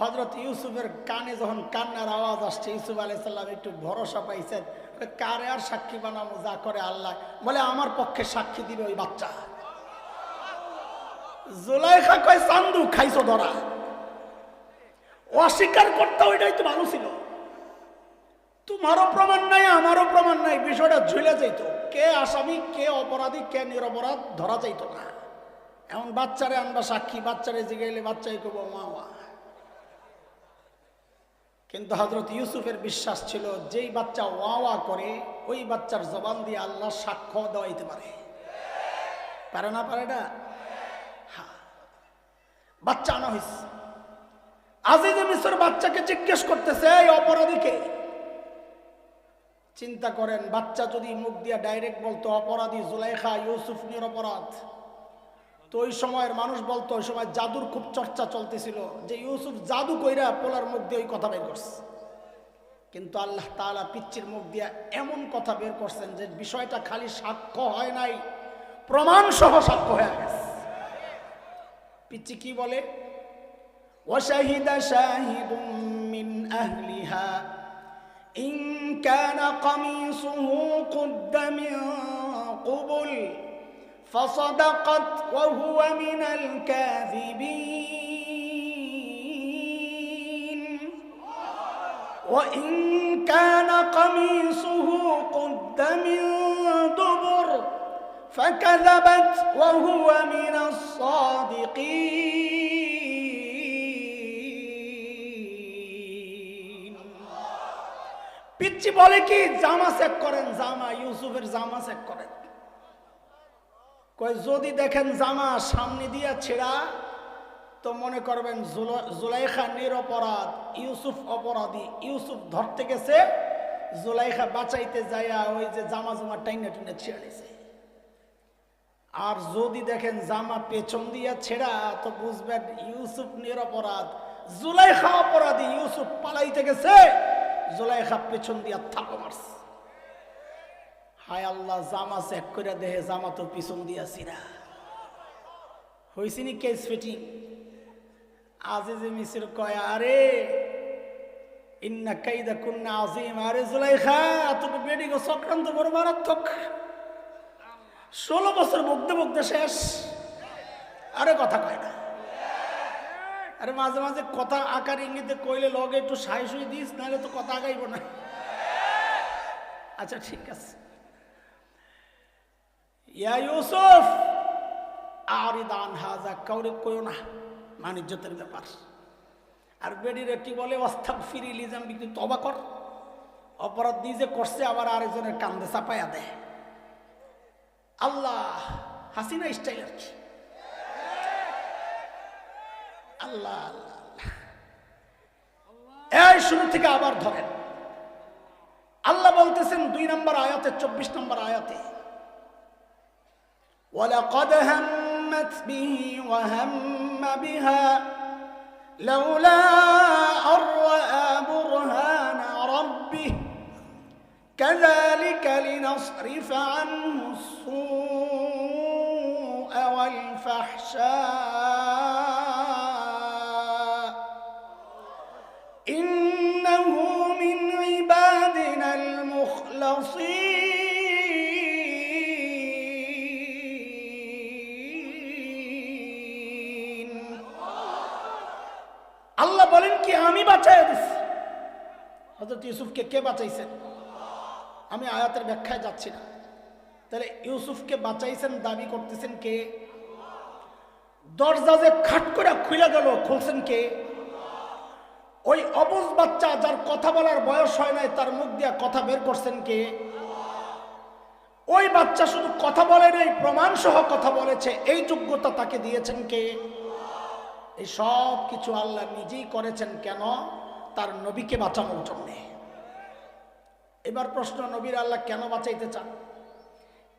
হজরত ইউসুফের কানে যখন কান্নার আওয়াজ আসছে, ইউসুফ আলাইসাল্লাম একটু ভরসা পাইছেন কারে আর সাক্ষী বানাবো যা করে আল্লাহ। বলে, আমার পক্ষে সাক্ষী দিবে ওই বাচ্চা। জুলাইখা কয় চান্দু খাইছো ধরা। অস্বীকার করতে ওইটাই তো ভালো ছিল। তোমারও প্রমাণ নাই, আমারও প্রমাণ নাই, বিষয়টা ঝুলে যাইতো। কে আসামি, কে অপরাধী, কে নিরপরাধ ধরা যাইতো না। এমন বাচ্চারে আনবা সাক্ষী, বাচ্চারে জিগাইলে বাচ্চাই কব মা মা। কিন্তু হজরত ইউসুফের বিশ্বাস ছিল, যেই বাচ্চা ওয়া করে, ওই বাচ্চার জবান দিয়ে আল্লাহ সাক্ষ্য দেওয়াইতে পারে। পারে না পারে না? হ্যাঁ। বাচ্চা আনা হয়েছে আজিজ মিশর বাচ্চাকে জিজ্ঞেস করতেছে, এই অপরাধীকে? চিন্তা করেন, বাচ্চা যদি মুখ দিয়া ডাইরেক্ট বলতো, অপরাধী জুলাইখা ইউসুফ নিরপরাধ তো ওই সময়ের মানুষ বলতো ওই সময় জাদুর খুব চর্চা চলতেছিল যে ইউসুফ জাদু কইরা পোলার মুখ দিয়ে ওই কথা বের করছে কিন্তু আল্লাহ তাআলা পিচ্চির মুখ দিয়া এমন কথা বের করছেন যে বিষয়টা খালি সাক্ষ্য হয় নাই প্রমাণ সহ সাক্ষ্য হয়ে গেছে পিচ্চি কি বলে وشهد شاهد من أهلها إن كان قميصه قد من قبل فصدقت وهو من الكاذبين وإن كان قميصه قد من دبر فكذبت وهو من الصادقين পিচ্ছি বলে কি জামা চেক করেন জামা ইউসুফের জামা চেক করেন কয়, যদি দেখেন জামা সামনে দিয়া ছেঁড়া, তো মনে করবেন জুলা- জুলাইখা নিরপরাধ, ইউসুফ অপরাধী। ইউসুফ ধরতে গেছে, জুলাইখা বাঁচাইতে যাইয়া ওই যে জামা জামা টাইনে টুনে ছেড়েছে আর যদি দেখেন জামা পেছন দিয়া ছেঁড়া, তো বুঝবেন ইউসুফ নিরপরাধ। জুলাইখা অপরাধী, ইউসুফ পালাইতে গেছে, জুলাইখা পেছন দিয়া থাপা মারছে। হায় আল্লাহ, জামা চেক করে দেহে, জামা তো পিছন দিয়া ছিড়া হয়েছিনি কেস ফিটিং আজি যে মিসির কয়, আরে, ইন্না কাইদা কুন্না আজিম আরে জুলাইখা তোকে বেডিগো চক্রান্ত বড় মারাত্মক। ষোলো বছর বকতে বকতে শেষ। আরে কথা কয় না। আরে মাঝে মাঝে কথা আকার ইঙ্গিতে কইলে লগে একটু সাই সুই দিস, নাহলে তো কথা আগাইব না। আচ্ছা ঠিক আছে। ইয়া ইউসুফ। আরিদান হাজা কাউরে কইও না, মানিজ্যতের ব্যাপার। আর বেডিরে কি বলে অস্থাপ ফিরি লিজাম বিক্রি তবা কর। অপরাধ নিজে করছে, আবার আরেকজনের কান্দে চাপাইয়া দেয় আল্লাহ, হাসিনা স্টাইল আর কি? আল্লাহ আল্লাহ। এই শুরু থেকে আবার ধরেন। আল্লাহ বলতেছেন, দুই নম্বর আয়াতে, চব্বিশ নম্বর আয়াতে ولقد همت به وهم بها لولا أن رأى برهان ربه. كذلك لنصرف عنه السوء والفحشاء. إنه من عبادنا المخلصين. বাঁচাই হজরত ইউসুফকে কে বাঁচাইছেন আমি আয়াতের ব্যাখ্যায় যাচ্ছি না। তাহলে ইউসুফকে বাঁচাইছেন, দাবি করতেছেন কে? দরজা যে খাট করে খুলে গেল, খুলছেন কে? ওই অবুজ বাচ্চা যার কথা বলার বয়স হয় নাই, তার মুখ দিয়া কথা বের করছেন কে? ওই বাচ্চা শুধু কথা বলে নাই প্রমাণ সহ কথা বলেছে, এই যোগ্যতা তাকে দিয়েছেন কে? এই সব কিছু আল্লাহ নিজেই করেছেন কেন তার নবীকে বাঁচানোর জন্যে এবার প্রশ্ন নবীর আল্লাহ কেন বাঁচাইতে চান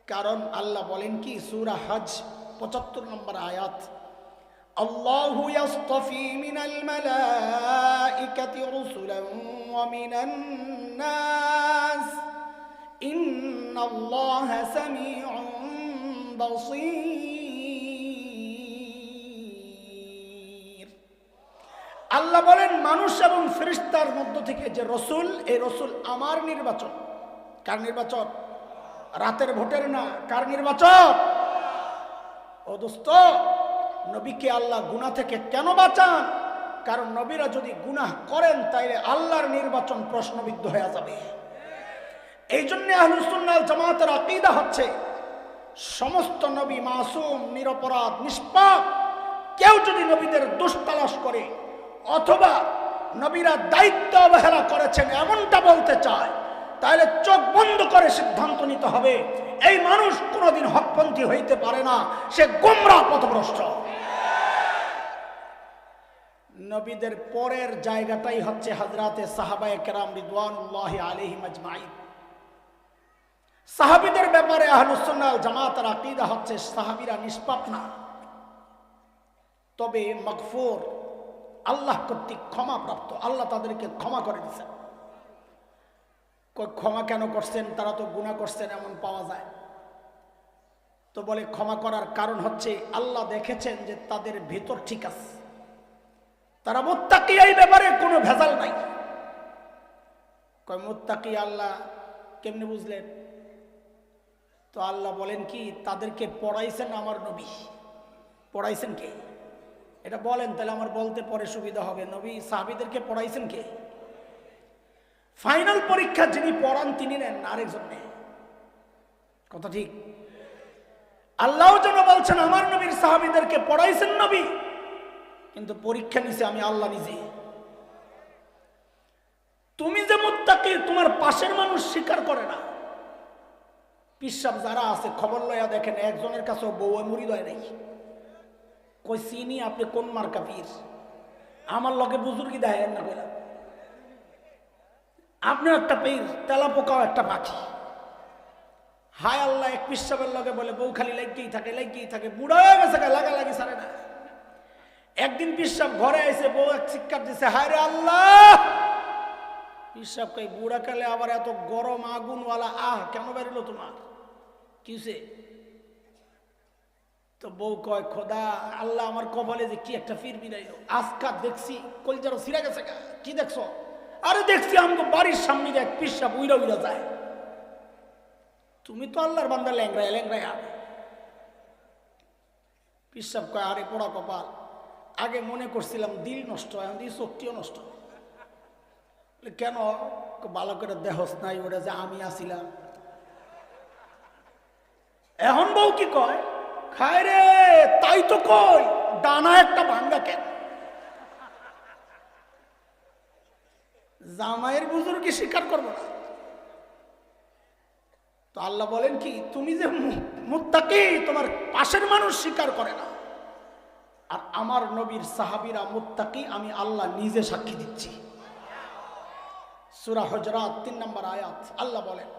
কারণ আল্লাহ বলেন কি সুরা হজ পঁচাত্তর নম্বর আয়াত الله يصطفي من الملائكة رسلا ومن الناس إن الله سميع بصير আল্লাহ বলেন, মানুষ এবং ফেরিস্তার মধ্য থেকে যে রসুল, এই রসুল আমার নির্বাচন। কার নির্বাচন? রাতের ভোটের না, কার নির্বাচন? ও দোস্ত, নবীকে আল্লাহ গুনাহ থেকে কেন বাঁচান? কারণ নবীরা যদি গুনাহ করেন, তাইলে আল্লাহর নির্বাচন প্রশ্নবিদ্ধ হয়ে যাবে। এই জন্য আহলুসুন্নাল জামাতের আকিদা হচ্ছে, সমস্ত নবী মাসুম, নিরপরাধ, নিষ্পাপ, কেউ যদি নবীদের দোষ করে অথবা নবীরা দায়িত্ব অবহেলা করেছেন, এমনটা বলতে চায়, তাহলে চোখ বন্ধ করে সিদ্ধান্ত নিতে হবে, এই মানুষ কোনোদিন হকপন্থী হইতে পারে না, সে গোমরা পথভ্রষ্ট। নবীদের পরের জায়গাটাই হচ্ছে হাজরাতে সাহাবায় কেরাম রিদওয়ানুল্লাহ আলাইহিম আজমাইন সাহাবিদের ব্যাপারে আহলুসুন্নাল জামাতের আকিদা হচ্ছে, সাহাবিরা নিষ্পাপ না, তবে মকফুর আল্লাহ কর্তৃক ক্ষমা প্রাপ্ত আল্লাহ তাদেরকে ক্ষমা করে দিচ্ছেন ক্ষমা কেন করছেন? তারা তো গুণা করছেন, এমন পাওয়া যায়। তো বলে, ক্ষমা করার কারণ হচ্ছে, আল্লাহ দেখেছেন যে তাদের ভেতর ঠিক আছে। তারা মুত্তাকি, এই ব্যাপারে কোনো ভেজাল নাই। কয়, মুত্তাকি আল্লাহ কেমনে বুঝলেন? তো আল্লাহ বলেন কি, তাদেরকে পড়াইছেন আমার নবী। পড়াইছেন কে? এটা বলেন, তাহলে আমার বলতে পরে সুবিধা হবে। নবী সাহাবিদেরকে পড়াইছেন কে? ফাইনাল পরীক্ষা যিনি পড়ান, তিনি নেন আরেকজন নেন কথা ঠিক? আল্লাহ যেন বলছেন, আমার নবীর সাহাবিদেরকে পড়াইছেন নবী, কিন্তু পরীক্ষা নিছে আমি আল্লাহ নিজে। তুমি যে মুত্তাকি, তোমার পাশের মানুষ স্বীকার করে না। পিসাব যারা আছে, খবর লয়া দেখেন, একজনের কাছে বউ মুড়ি দয় নেই। কই চিনি আপনি কোন মার্কা পীর? আমার লগে বুজুর্গি দেয় না কইলা। আপনিও একটা পীর তেলা পোকাও একটা পাখি। হায় আল্লাহ, এক পিসাবের লগে বলে, বউ খালি লেগেই থাকে লেগেই থাকে, বুড়া গেছে লাগা লাগি সারে না। একদিন পিসাব ঘরে এসে বউ এক শিক্ষার দিছে, হায় রে আল্লাহ! পিসাব কই বুড়া কালে আবার এত গরম আগুনওয়ালা, আহ, কেন বেরোলো তোমার? কিসে তো বউ কয়, খোদা, আল্লাহ আমার কপালে যে কি একটা ফির বিনাইলো আজকাল দেখছি কলজারও সিরা গেছে। কি দেখছ? আরে দেখছি আমাকে বাড়ির সামনে এক পিসাব উইরা উইরা যায়। তুমি তো আল্লাহর বান্দা ল্যাংরায় ল্যাংরায় আর পিসাব কয়, আরে পোড়া কপাল, আগে মনে করছিলাম দিল নষ্ট এখন দিই শক্তিও নষ্ট কেন? ভালো করে দেহস নাই, ওটা যে আমি আসিলাম এখন বউ কি কয়? খায় রে, তাই তো কই ডানা একটা ভাঙ্গা কেন? জামাইয়ের বুজুর্গি স্বীকার করব না। তো আল্লাহ বলেন কি, তুমি যে মু- মুত্তাকি, তোমার পাশের মানুষ স্বীকার করে না। আর আমার নবীর সাহাবিরা মুত্তাকি, আমি আল্লাহ নিজে সাক্ষী দিচ্ছি। সুরা হজরাত, তিন নম্বর আয়াত, আল্লাহ বলেন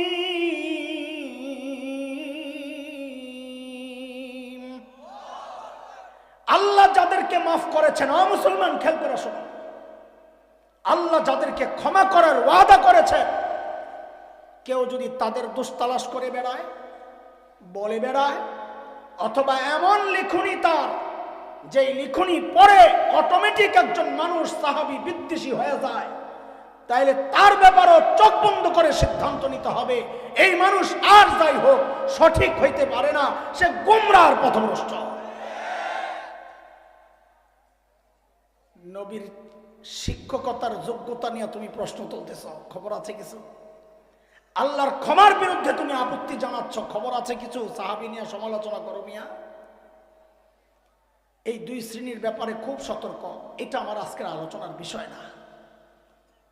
আল্লাহ যাদেরকে মাফ করেছেন অ মুসলমান খেল করে শোনো। আল্লাহ যাদেরকে ক্ষমা করার ওয়াদা করেছেন, কেউ যদি তাদের দোষ তালাশ করে বেড়ায়, বলে বেড়ায়, অথবা এমন লিখুনি তার যে লিখুনি পরে অটোমেটিক একজন মানুষ সাহাবি বিদ্বেষী হয়ে যায়, তাইলে তার ব্যাপারও চোখ বন্ধ করে সিদ্ধান্ত নিতে হবে, এই মানুষ আর যাই হোক, সঠিক হইতে পারে না, সে গুমরার পথভ্রষ্ট। নবীর শিক্ষকতার যোগ্যতা নিয়ে তুমি প্রশ্ন তুলতেছ, খবর আছে কিছু? আল্লাহর ক্ষমার বিরুদ্ধে তুমি আপত্তি জানাচ্ছ, খবর আছে কিছু? সাহাবি নিয়ে সমালোচনা করো মিয়া। এই দুই শ্রেণির ব্যাপারে খুব সতর্ক, এটা আমার আজকের আলোচনার বিষয় না।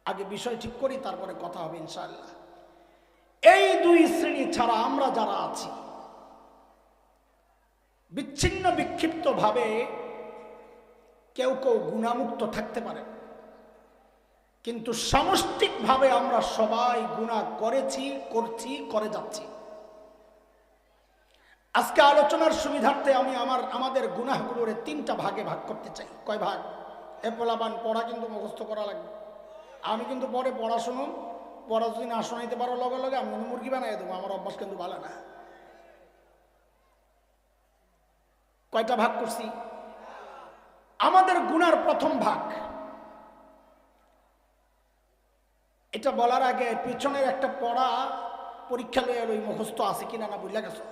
আগে বিষয় ঠিক করি, তারপরে কথা হবে ইনশাআল্লাহ। এই দুই শ্রেণি ছাড়া আমরা যারা আছি, বিচ্ছিন্ন বিক্ষিপ্ত ভাবে কেউ কেউ গুণামুক্ত থাকতে পারে। কিন্তু সামষ্টিকভাবে আমরা সবাই গুণা করেছি, করছি, করে যাচ্ছি। আজকে আলোচনার সুবিধার্থে আমি আমার, আমাদের গুনাহগুলোর তিনটা ভাগে ভাগ করতে চাই। কয় ভাগ? এ পোলাবান পড়া কিন্তু মুখস্থ করা লাগবে। আমি কিন্তু পরে পড়াশুনো পড়া যদি না শোনাইতে পারো লগে লগে আমি কিন্তু মুরগি বানাই দেবো, আমার অভ্যাস কিন্তু ভালো না। কয়টা ভাগ করছি? আমাদের গুনার প্রথম ভাগ। এটা বলার আগে পিছনের একটা পড়া পরীক্ষা লয়ে এলো মুখস্থ আছে কিনা না বুঝলা গেছো?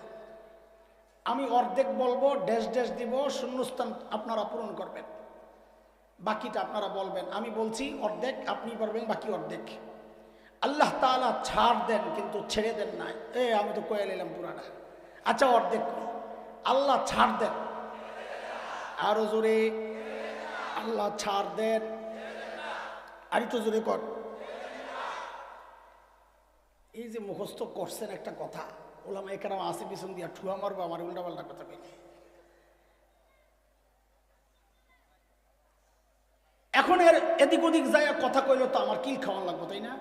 আমি অর্ধেক বলব ড্যাশ ড্যাশ দিব, শূন্যস্থান আপনারা পূরণ করবেন। বাকিটা আপনারা বলবেন। আমি বলছি অর্ধেক, আপনি বলবেন বাকি অর্ধেক। আল্লাহ তাআলা ছাড় দেন, কিন্তু ছেড়ে দেন না এ, আমি তো কয়ে নিলাম পুরাটা। আচ্ছা অর্ধেক আল্লাহ ছাড় দেন। আরও জোরে। আল্লাহ ছাড় দেন। আর একটু জোরে কর। এই যে মুখস্থ করছেন একটা কথা, ওলামা একরাম আসে পিছন দিয়া ঠুয়া মারবো, আমার উল্টা পাল্টা কথা বলি এখন এর এদিক ওদিক যায় কথা কইলো তো আমার কিল খাওয়ান লাগবো, তাই না?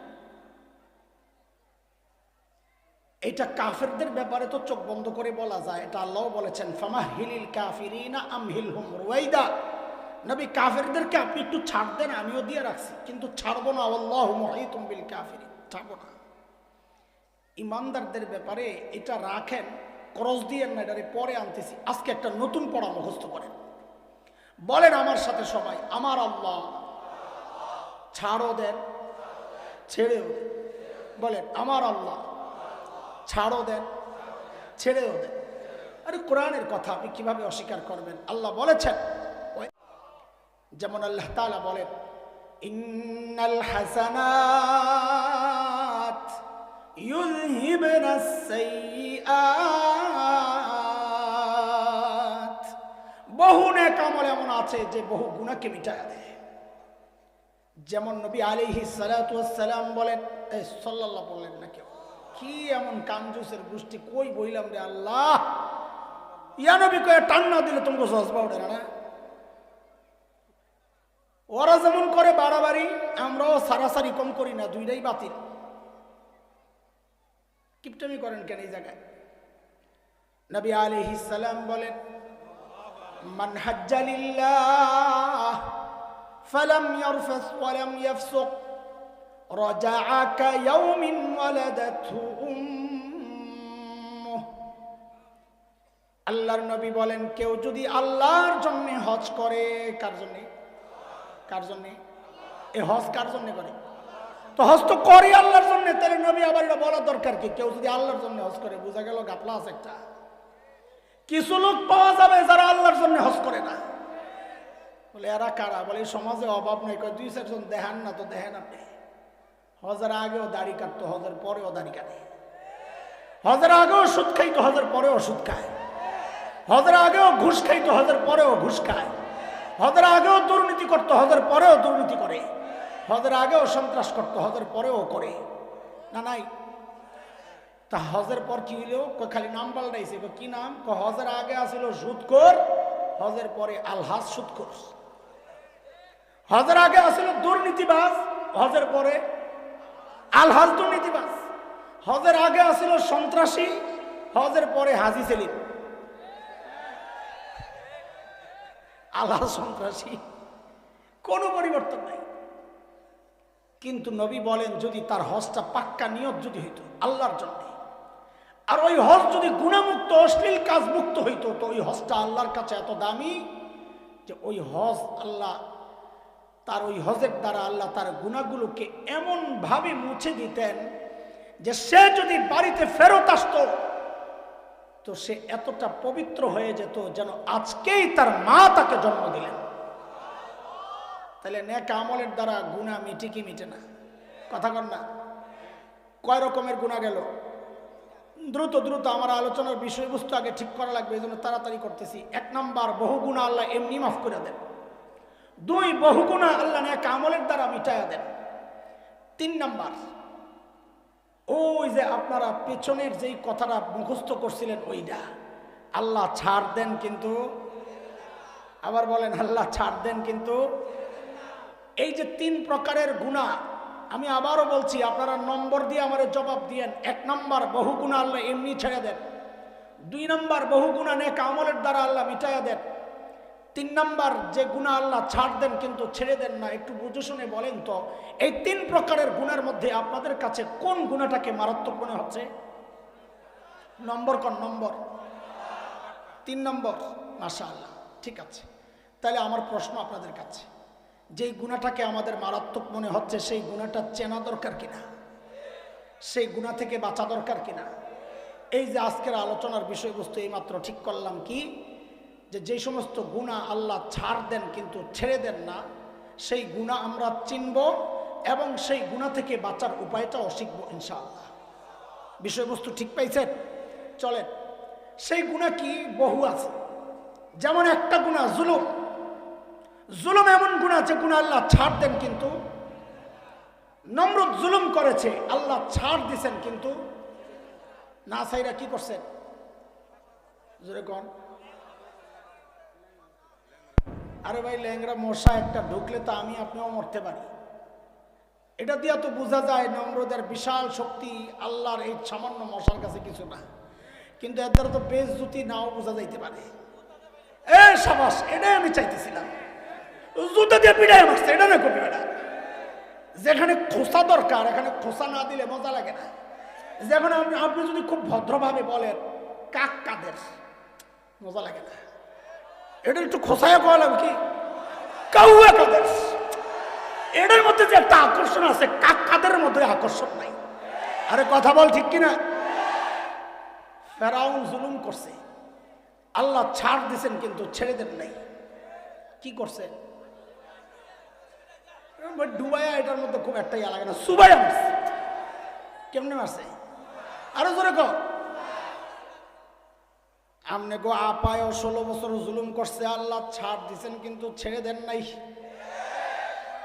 এটা কাফেরদের ব্যাপারে তো চোখ বন্ধ করে বলা যায়, এটা আল্লাহ বলেছেন ফামা হিলিল কাফিরিনা আমহিল হুম রুয়াইদা নবী কাফেরদেরকে আপনি একটু ছাড় দেন, আমিও দিয়ে রাখছি। কিন্তু ছাড়বো না, আল্লাহ মুহিতুম বিল কাফিরিন। ছাড়বো না। ইমানদারদের ব্যাপারে এটা রাখেন, ক্রস দিয়ে না, এটারে পরে আনতেছি। আজকে একটা নতুন পড়া মুখস্থ করেন। বলেন আমার সাথে সবাই, আমার আল্লাহ। ছাড়ও দেন, ছেড়েও দেন। বলেন, আমার আল্লাহ। ছাড়ও দেন, ছেড়েও দেন। আরে কোরআনের কথা আপনি কীভাবে অস্বীকার করবেন? আল্লাহ বলেছেন যেমন আল্লাহ তাআলা বলেন, ইন্নাল হাসানাত বহু নেক আমল এমন আছে যে বহু গুনাহকে মিটায় দেয়। যেমন নবী সালাতু সালাম বলেন এই সাল্লাল্লাহ বললেন না কেউ? কি এমন কাঞ্জুসের গোষ্ঠী? কই বইলাম রে আল্লাহ? ইয়া নবী কয়ে টান না দিলে তোমাকে সহজবা ওঠে না না? ওরা যেমন করে বাড়াবাড়ি আমরাও সারাসারি কম করি না দুইটাই বাতিল কিপটামি করেন কেন এই জায়গায় নবী আলাইহিস সালাম বলেন মান হাজ্জালিল্লাহ ফালাম ইয়ারফাস ওয়ালাম ইয়াফসুক رجع كيوم ولدته أمه আল্লাহর নবী বলেন কেউ যদি আল্লাহর জন্য হজ করে কার জন্য কার জন্যে? এ হজ কার জন্যে করে? তো হজ তো করে আল্লাহর জন্য, তাহলে নবী আবার এটা বলার দরকার কি? কেউ যদি আল্লাহর জন্য হজ করে, বোঝা গেল গাপলা আছে একটা। কিছু লোক পাওয়া যাবে যারা আল্লাহর জন্য হজ করে না। বলে, এরা কারা? বলে সমাজে অভাব নেই। কয়, দুই চারজন দেখান না তো দেখেন আপনি। হজের আগেও দাড়ি কাটতো, হজের পরেও দাড়ি কাটে। হজের আগেও সুদ খাইতো, হজের পরেও সুদ খায়। হজের আগেও ঘুষ খাইতো, হজের পরেও ঘুষ খায়। হজের আগেও দুর্নীতি করতো, হজের পরেও দুর্নীতি করে। হজের আগেও সন্ত্রাস করতো, হজের পরেও করে। না, নাই? তা হজের পর কি হইল? খালি নাম পাল্টাইছে? কি নাম? হজের আগে আসিল সুদকর হজের পরে আলহাজ সুদকর হজের আগে আসিল দুর্নীতিবাজ, হজের পরে আলহাজ দুর্নীতিবাজ। হজের আগে আসিল সন্ত্রাসী, হজের পরে হাজি সেলিম। আলহাজ সন্ত্রাসী। কোনো পরিবর্তন নাই। কিন্তু নবী বলেন, যদি তার হজটা পাক্কা নিয়ত যদি হইত, আল্লাহর জন্য, আর ওই হজ যদি গুণামুক্ত, অশ্লীল কাজ মুক্ত হইতো, তো ওই হজটা আল্লাহর কাছে এত দামি যে ওই হজ আল্লাহ, তার ওই হজের দ্বারা আল্লাহ তার গুণাগুলোকে এমনভাবে মুছে দিতেন যে সে যদি বাড়িতে ফেরত আসতো তো সে এতটা পবিত্র হয়ে যেত যেন আজকেই তার মা তাকে জন্ম দিলেন। তাহলে নেক আমলের দ্বারা গুণা মিটে কি মিটে না? কথা কর না। কয় রকমের গুণা গেল? দ্রুত দ্রুত আমার আলোচনার বিষয়বস্তু আগে ঠিক করা লাগবে, এই জন্য তাড়াতাড়ি করতেছি। এক নাম্বার, বহু গুণা আল্লাহ এমনি মাফ করে দেন। দুই, বহু গুণা আল্লাহ নেক আমলের দ্বারা মিটাইয়া দেন। তিন নাম্বার ওই যে আপনারা পেছনের যেই কথাটা মুখস্থ করছিলেন ওইটা। আল্লাহ ছাড় দেন কিন্তু। আবার বলেন, আল্লাহ ছাড় দেন কিন্তু। এই যে তিন প্রকারের গুণা, আমি আবারও বলছি, আপনারা নম্বর দিয়ে আমার জবাব দিয়েন। এক নম্বর, বহু গুণা আল্লাহ এমনি ছেড়ে দেন। দুই নম্বর, বহু গুণা নেক আমলের দ্বারা আল্লাহ মিটাইয়া দেন। তিন নম্বর যে গুণা আল্লাহ ছাড় দেন কিন্তু ছেড়ে দেন না, একটু বুঝে শুনে বলেন তো, এই তিন প্রকারের গুণের মধ্যে আপনাদের কাছে কোন গুণাটাকে মারাত্মক মনে হচ্ছে? নম্বর কোন নম্বর। তিন নম্বর মাসা আল্লাহ ঠিক আছে। তাহলে আমার প্রশ্ন আপনাদের কাছে, যেই গুণাটাকে আমাদের মারাত্মক মনে হচ্ছে, সেই গুণাটা চেনা দরকার কিনা? সেই গুণা থেকে বাঁচা দরকার কিনা? এই যে আজকের আলোচনার বিষয়বস্তু এইমাত্র ঠিক করলাম কি? যে যে সমস্ত গুণা আল্লাহ ছাড় দেন কিন্তু ছেড়ে দেন না, সেই গুণা আমরা চিনব এবং সেই গুণা থেকে বাঁচার উপায়টাও শিখব ইনশাআল্লাহ। বিষয়বস্তু ঠিক পাইছেন? চলেন, সেই গুণা কি? বহু আছে। যেমন একটা গুণা জুলুম। জুলুম এমন গুণা যে গুণা আল্লাহ ছাড় দেন কিন্তু নম্রত জুলুম করেছে, আল্লাহ ছাড় দিছেন কিন্তু না সাইরা কি করছেন কন আরে ভাই ল্যাংরা মশা একটা ঢুকলে তো আমি আপনিও মরতে পারি। এটা দিয়া তো বোঝা যায় নম্রদের বিশাল শক্তি আল্লাহর এই সামান্য মশার কাছে কিছু না। কিন্তু এর তো বেশ জুতি নাও বোঝা যাইতে পারে। এ সাবাস, এটাই আমি চাইতেছিলাম। জুতা দিয়ে পিড়াই মারছে, এটা না করবি এটা যেখানে খোসা দরকার, এখানে খোসা না দিলে মজা লাগে না। যেখানে আপনি আপনি যদি খুব ভদ্রভাবে বলেন, কাক কাদের, মজা লাগে না। এটা একটু খোসায় কলাম কি? কাউয়া কাদের? এটার মধ্যে যে একটা আকর্ষণ আছে কাক কাদের মধ্যে আকর্ষণ নাই। আরে কথা বল ঠিক কিনা? ফেরাউন জুলুম করছে। আল্লাহ ছাড় দিছেন কিন্তু ছেড়ে দেন নাই। কি করছে? ডুবাইয়া এটার মধ্যে খুব একটা ইয়া লাগে না। মারছে। কেমনে মারছে? আরও জোরে কো আমনে গো আপায় ষোলো বছর জুলুম করছে, আল্লাহ ছাড় দিছেন কিন্তু ছেড়ে দেন নাই।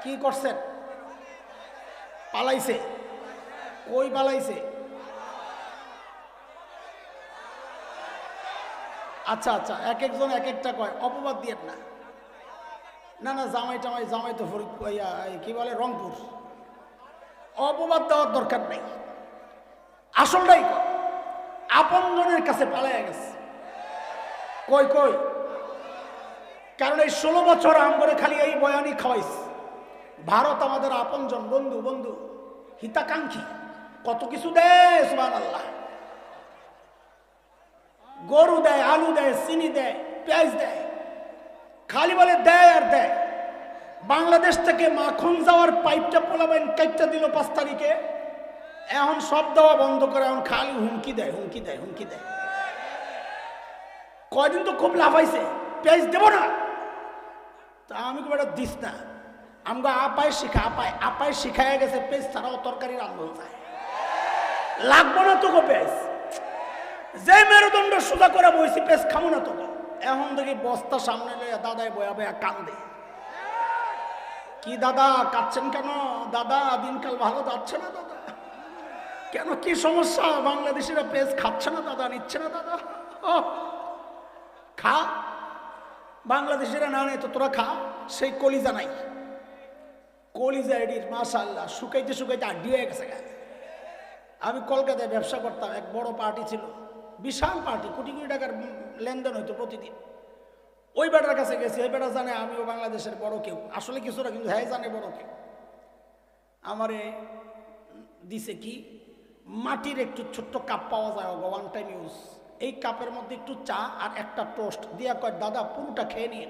কি করছেন? পালাইছে। কই পালাইছে? আচ্ছা আচ্ছা এক একজন এক একটা কয়, অপবাদ দিয়ে না। না না, জামাই টামাই, জামাই তো কি বলে, রংপুর। অপবাদ দেওয়ার দরকার নাই। আসলটাই আপনজনের কাছে পালাইয়া গেছে। কই কই? কারণ এই ষোলো বছর করে খালি এই বয়ানি খাওয়াইছে। ভারত আমাদের আপনজন, বন্ধু বন্ধু, হিতাকাঙ্ক্ষী। কত কিছু দেয় আল্লাহ গরু দেয়, আলু দেয়, চিনি দেয়, পেঁয়াজ দেয়। খালি বলে দেয় আর দেয়। বাংলাদেশ থেকে মাখন যাওয়ার পাইপটা পোলাবেন কাইপটা দিল পাঁচ তারিখে। এখন সব দেওয়া বন্ধ করে, এখন খালি হুমকি দেয় হুমকি দেয় হুমকি দেয়। কয়দিন তো খুব লাভ লাফাইছে পেঁয়াজ দেবো না। তা আমি খুব একটা দিস না। আমাকে আপায় শিখা আপায় আপায় শিখায় গেছে, পেঁয়াজ ছাড়াও তরকারি রান্ধন যায়। লাগবো না তো গো পেঁয়াজ। যে মেরুদণ্ড সোজা করে বইছি, পেঁয়াজ খামো না তো গো। এখন দেখি বস্তা সামনে লইয়া দাদাই বয়া বয়া কান্দে। কি দাদা, কাঁদছেন কেন? দাদা, দিনকাল ভালো যাচ্ছে না দাদা? কেন কি সমস্যা? বাংলাদেশিরা পেঁয়াজ খাচ্ছে না দাদা, নিচ্ছে না দাদা? খা। বাংলাদেশিরা না নেই তো তোরা খা। সেই কলিজা নাই। কলিজা এডির মাশাল্লাহ শুকাইতে শুকাইতে আড্ডি হয়ে গেছে। আমি কলকাতায় ব্যবসা করতাম, এক বড় পার্টি ছিল। বিশাল পার্টি, কোটি কোটি টাকার লেনদেন হইতো প্রতিদিন। ওই বেটার কাছে গেছি ওই বেটা জানে আমিও বাংলাদেশের বড় কেউ। আসলে কিছুটা কিন্তু হ্যাঁ জানে বড় কেউ। আমারে দিছে কি, মাটির একটু ছোট্ট কাপ পাওয়া যায় ওয়ান টাইম ইউজ এই কাপের মধ্যে একটু চা আর একটা টোস্ট। দিয়া কয়, দাদা, পুরোটা খেয়ে নিয়ে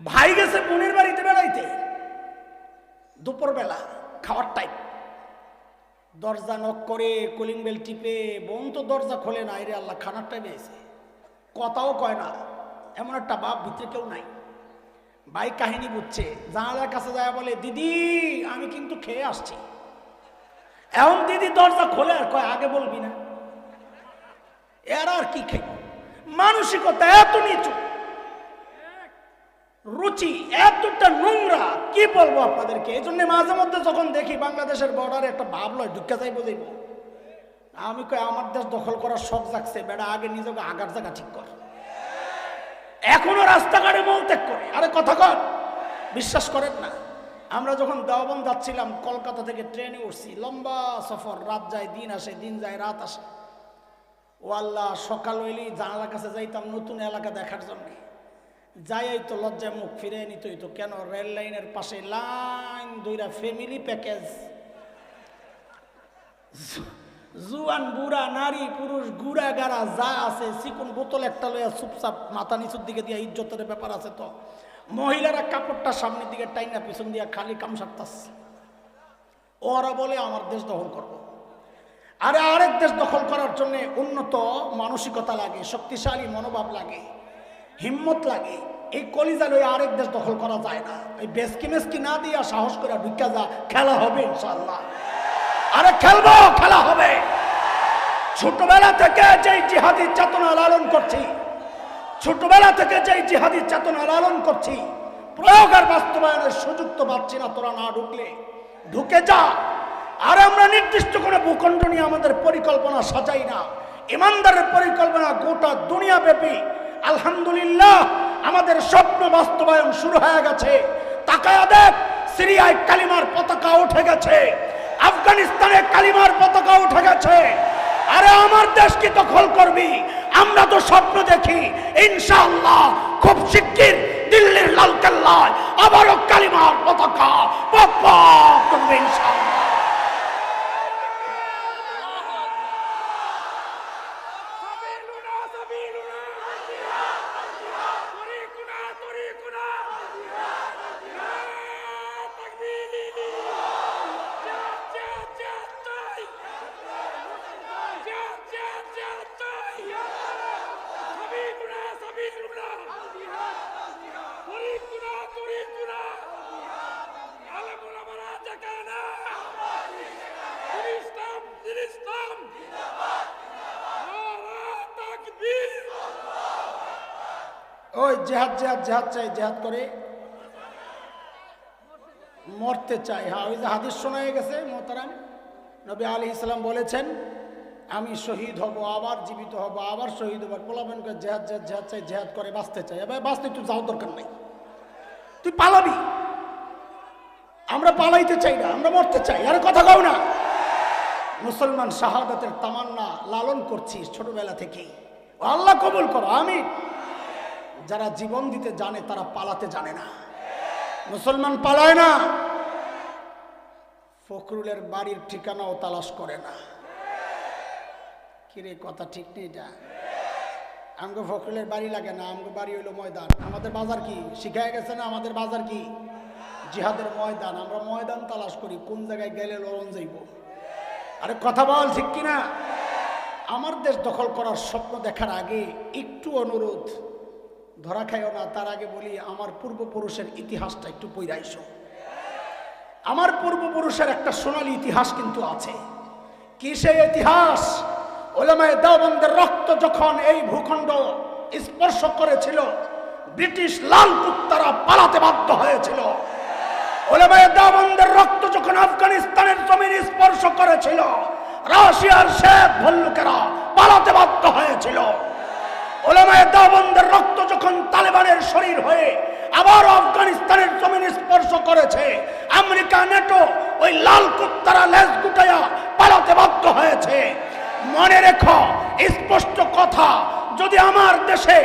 ভাই গেছে বোনের বাড়িতে বেড়াইতে। দুপুরবেলা, খাওয়ার টাইম দরজা নক করে কলিং বেল টিপে, বোন, তো দরজা খোলে না। রে আল্লাহ, খানার টাইমে এসে। কথাও কয় না। এমন একটা বাপ ভিতরে কেউ নাই। ভাই কাহিনী বুঝছে। জানালার কাছে যায় বলে, দিদি, আমি কিন্তু খেয়ে আসছি। এখন দিদি দরজা খোলে আর কয়, আগে বলবি না। এর আর কি খাই মানসিকতা এত নিচু। রুচি এতটা নোংরা, কি বলব আপনাদেরকে? এই জন্য মাঝে মধ্যে যখন দেখি বাংলাদেশের বর্ডারে একটা ভাব লয়, ঢুকে যাই বুঝাইব আমি কই, আমার দেশ দখল করার শখ জাগছে, বেড়া, আগে নিজেকে আগার জায়গা ঠিক কর। এখনও রাস্তাঘাটে মলত্যাগ করে। আরে কথা কর বিশ্বাস করেন না। আমরা যখন দেওয়াবন্দ যাচ্ছিলাম, কলকাতা থেকে ট্রেনে উঠছি, লম্বা সফর, রাত যায়, দিন আসে, দিন যায়, রাত আসে। ও আল্লাহ, সকাল হইলেই জানালার কাছে যাইতাম, নতুন এলাকা দেখার জন্য। যাই তো লজ্জায় মুখ ফিরে নিত তো কেন রেল লাইনের পাশে লাইন দুইটা ফ্যামিলি প্যাকেজ জুয়ান, বুড়া, নারী, পুরুষ গুড়া গাড়া, যা আছে, চিকুন বোতল একটা লইয়া চুপচাপ, মাথা নিচুর দিকে দিয়া ইজ্জতের ব্যাপার আছে তো। মহিলারা কাপড়টা সামনের দিকে টাইনা পিছন দিয়া খালি কাম সারতাস ওরা বলে, আমার দেশ দখল করব। আরে আরেক দেশ দখল করার জন্য উন্নত মানসিকতা লাগে, শক্তিশালী মনোভাব লাগে, হিম্মত লাগে। এই কলিজা লয়ে আরেক দেশ দখল করা যায় না। এই বেসকি মেসকি না দিয়া সাহস করে ঢুকা যা, খেলা হবে ইনশাল্লাহ আরে খেলব, খেলা হবে। ছোটবেলা থেকে যেই জিহাদি চেতনা লালন করছি ছোটবেলা থেকে যেই জিহাদি চেতনা লালন করছি, প্রয়োগ আর বাস্তবায়নের সুযোগ তো পাচ্ছি না, তোরা না ঢুকলে। ঢুকে যা। আর আমরা নির্দিষ্ট কোনো ভূখণ্ড নিয়ে আমাদের পরিকল্পনা সাজাই না। ইমানদারের পরিকল্পনা গোটা দুনিয়া ব্যাপী আলহামদুলিল্লাহ, আমাদের স্বপ্ন বাস্তবায়ন শুরু হয়ে গেছে। তাকায়া দেখ, সিরিয়ায় কালিমার পতাকা উঠে গেছে। আফগানিস্তানে কালিমার পতাকা উঠে গেছে। আরে আমার দেশকে দখল করবি? আমরা তো স্বপ্ন দেখি, ইনশাআল্লাহ, খুব শিগগির দিল্লির লাল কেল্লায় আবারও কালিমার পতাকা করবে ইনশাআল্লাহ। জেহাদ জেহাদ জেহাদ চাই, জেহাদ করে মরতে চাই। হ্যাঁ ওই যে হাদিস শোনা গেছে, মোহতারাম। নবী আলী ইসলাম বলেছেন, আমি শহীদ হব, আবার জীবিত হব, আবার শহীদ হব। পোলাবেন জেহাদ জেহাদ জেহাদ চাই, জেহাদ করে বাঁচতে চাই। এবার বাঁচতে তুই যাওয়ার দরকার নাই। তুই পালাবি। আমরা পালাইতে চাই না, আমরা মরতে চাই। আরে কথা কও না। মুসলমান শাহাদাতের তামান্না লালন করছিস ছোটবেলা থেকেই। আল্লাহ কবুল করো আমি যারা জীবন দিতে জানে, তারা পালাতে জানে না। মুসলমান পালায় না। ফখরুলের বাড়ির ঠিকানাও তালাশ করে না। কিরে, কথা ঠিক নেই এটা? আমগো ফখরুলের বাড়ি লাগে না, আমগো বাড়ি হইল ময়দান। আমাদের বাজার কি? শিখায় গেছে না আমাদের বাজার কি? জিহাদের ময়দান। আমরা ময়দান তালাশ করি, কোন জায়গায় গেলে লড়ন যাইব? আরে, কথা বল, ঠিক কিনা? আমার দেশ দখল করার স্বপ্ন দেখার আগে একটু অনুরোধ ধরা খাইও না, তার আগে বলি, আমার পূর্বপুরুষের ইতিহাসটা একটু পৈরাইশ আমার পূর্বপুরুষের একটা সোনালী ইতিহাস কিন্তু আছে। কি সেই ইতিহাস? ওলামায় দেওবন্দের রক্ত যখন এই ভূখণ্ড স্পর্শ করেছিল, ব্রিটিশ লাল কুত্তারা পালাতে বাধ্য হয়েছিল। ওলামায় দেওবন্দের রক্ত যখন আফগানিস্তানের জমিন স্পর্শ করেছিল, রাশিয়ার শেখ ভল্লুকেরা পালাতে বাধ্য হয়েছিল। ওলামায় দেওবন্দের রক্ত যখন তালেবানের শরীর হয়ে আবার আফগানিস্তানের জমিন স্পর্শ করেছে, আমেরিকা, নেটো, ওই লাল কুত্তারা লেজ গুটাইয়া পালাতে বাধ্য হয়েছে। মনে রেখো, স্পষ্ট কথা, যদি আমার দেশে